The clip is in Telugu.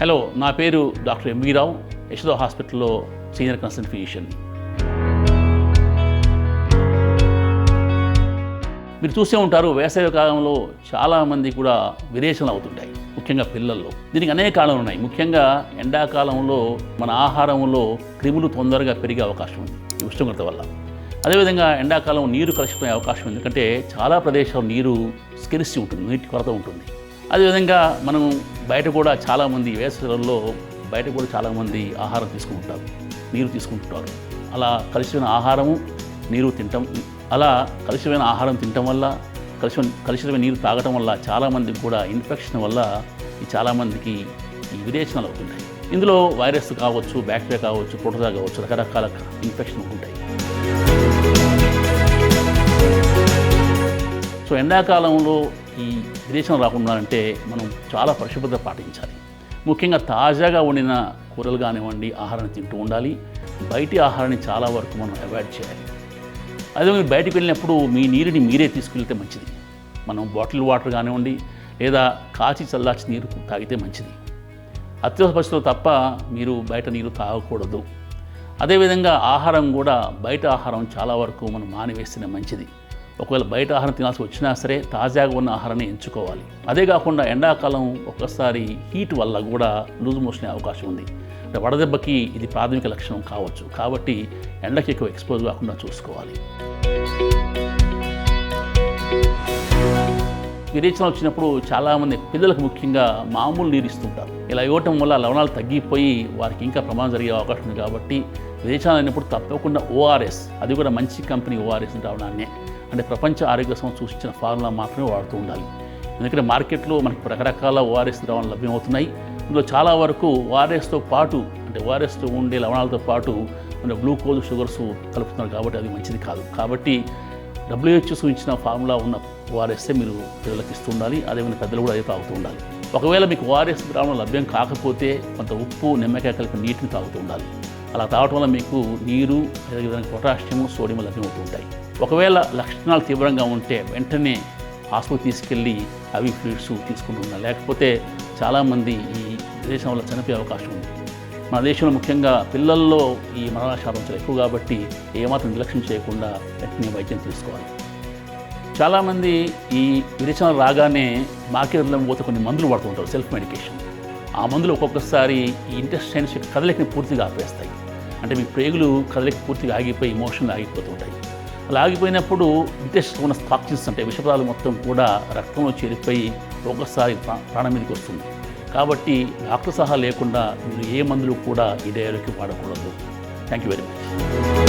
హలో నా పేరు డాక్టర్ ఎంవి రావు యశోద హాస్పిటల్లో సీనియర్ కన్సల్ట్ ఫిజిషియన్. మీరు చూసే ఉంటారు వేసవి కాలంలో చాలామంది కూడా విరేచనలు అవుతుంటాయి ముఖ్యంగా పిల్లల్లో. దీనికి అనేక కారణాలు ఉన్నాయి. ముఖ్యంగా ఎండాకాలంలో మన ఆహారంలో క్రిములు తొందరగా పెరిగే అవకాశం ఉంది ఈ ఉష్ణోగ్రత వల్ల. అదేవిధంగా ఎండాకాలం నీరు కలుషితమయ్యే అవకాశం ఉంది. ఎందుకంటే చాలా ప్రదేశాలు నీరు స్కెరిసి ఉంటుంది నీటి కొరత ఉంటుంది. అదేవిధంగా మనం బయట కూడా చాలామంది వేసవిలో బయట కూడా చాలామంది ఆహారం తీసుకుంటారు. నీరు తీసుకుంటారు. అలా కలుషితమైన ఆహారము నీరు తింటాం అలా కలుషితమైన ఆహారం తినటం వల్ల కలుషిత కలుషితమైన నీరు తాగటం వల్ల చాలామందికి కూడా ఇన్ఫెక్షన్ వల్ల చాలామందికి ఈ విరేచనాలు అవుతుంటాయి. ఇందులో వైరస్ కావచ్చు బ్యాక్టీరియా కావచ్చు ప్రోటోజా కావచ్చు రకరకాల ఇన్ఫెక్షన్ ఉంటాయి. ఎండాకాలంలో ఈ విదేశం రాకుండా అంటే మనం చాలా పరిశుభ్రత పాటించాలి. ముఖ్యంగా తాజాగా వండిన కూరలు కానివ్వండి ఆహారాన్ని తింటూ ఉండాలి. బయటి ఆహారాన్ని చాలా వరకు మనం అవాయిడ్ చేయాలి. అదే మీరు బయటికి వెళ్ళినప్పుడు మీ నీరుని మీరే తీసుకెళ్తే మంచిది. మనం బాటిల్ వాటర్ కానివ్వండి లేదా కాచి చల్లార్చి నీరు తాగితే మంచిది. అత్యవసర పరిస్థితుల్లో తప్ప మీరు బయట నీరు తాగకూడదు. అదేవిధంగా ఆహారం కూడా బయట ఆహారం చాలా వరకు మనం మానివేస్తేనే మంచిది. ఒకవేళ బయట ఆహారం తినాల్సి వచ్చినా సరే తాజాగా ఉన్న ఆహారాన్ని ఎంచుకోవాలి. అదే కాకుండా ఎండాకాలం ఒక్కసారి హీట్ వల్ల కూడా లూజ్ మోషన్ అవకాశం ఉంది. అంటే వడదెబ్బకి ఇది ప్రాథమిక లక్షణం కావచ్చు. కాబట్టి ఎండకి ఎక్కువ ఎక్స్పోజ్ కాకుండా చూసుకోవాలి. విరేచన వచ్చినప్పుడు చాలామంది పిల్లలకు ముఖ్యంగా మామూలు నీరు ఇస్తుంటారు. ఇలా ఇవ్వటం వల్ల లవణాలు తగ్గిపోయి వారికి ఇంకా ప్రమాదం జరిగే అవకాశం ఉంది. కాబట్టి విరేచన అయినప్పుడు తప్పకుండా ఓఆర్ఎస్ అది కూడా మంచి కంపెనీ ఓఆర్ఎస్ రావడాన్ని అంటే ప్రపంచ ఆరోగ్య సంస్థ సూచించిన ఫార్ములా మాత్రమే వాడుతూ ఉండాలి. ఎందుకంటే మార్కెట్లో మనకి రకరకాల ఓఆర్ఎస్ ద్రవాలు లభ్యమవుతున్నాయి. ఇందులో చాలా వరకు ఓఆర్ఎస్తో పాటు అంటే ఓఆర్ఎస్తో ఉండే లవణాలతో పాటు అంటే గ్లూకోజ్ షుగర్స్ కలుపుతున్నారు కాబట్టి అది మంచిది కాదు. కాబట్టి డబ్ల్యూహెచ్ఓ సూచించిన ఫార్ములా ఉన్న ఓఆర్ఎస్ఏ మీరు పిల్లలకు ఇస్తూ ఉండాలి. అదేవిధంగా పెద్దలు కూడా అదే తాగుతూ ఉండాలి. ఒకవేళ మీకు ఓఆర్ఎస్ ద్రావణం లభ్యం కాకపోతే కొంత ఉప్పు నిమ్మకాయ కలిపి నీటిని తాగుతూ ఉండాలి. అలా తాగటం వల్ల మీకు నీరు అదేవిధంగా పొటాషియం సోడియం లభ్యమవుతూ ఉంటాయి. ఒకవేళ లక్షణాలు తీవ్రంగా ఉంటే వెంటనే హాస్పిటల్ తీసుకెళ్ళి అవి ఫ్లూయిడ్స్ తీసుకుంటూ లేకపోతే చాలామంది ఈ దేశం వల్ల చనిపోయే అవకాశం ఉంది. మన దేశంలో ముఖ్యంగా పిల్లల్లో ఈ మరణ శాతం చాలా ఎక్కువ కాబట్టి ఏమాత్రం నిర్లక్ష్యం చేయకుండా వెంటనే వైద్యం తీసుకోవాలి. చాలామంది ఈ విరేచనాలు రాగానే మార్కెట్లో పోతే కొన్ని మందులు వాడుతుంటారు సెల్ఫ్ మెడికేషన్. ఆ మందులు ఒక్కొక్కసారి ఈ ఇంటెస్టైన్స్ కదలికని పూర్తిగా ఆపేస్తాయి. అంటే మీ ప్రేగులు కదలిక పూర్తిగా ఆగిపోయి మోషన్ ఆగిపోతుంటాయి అలా ఆగిపోయినప్పుడు ఇంటెస్ట్ ఉన్న టాక్సిన్స్ అంటే విషపదాలు మొత్తం కూడా రక్తంలో చేరిపోయి ఒక్కసారి ప్రాణం మీదకి వస్తుంది. కాబట్టి డాక్టర్ సహా లేకుండా మీరు ఏ మందులు కూడా ఈ డయాలోకి వాడకూడదు. Thank you very much.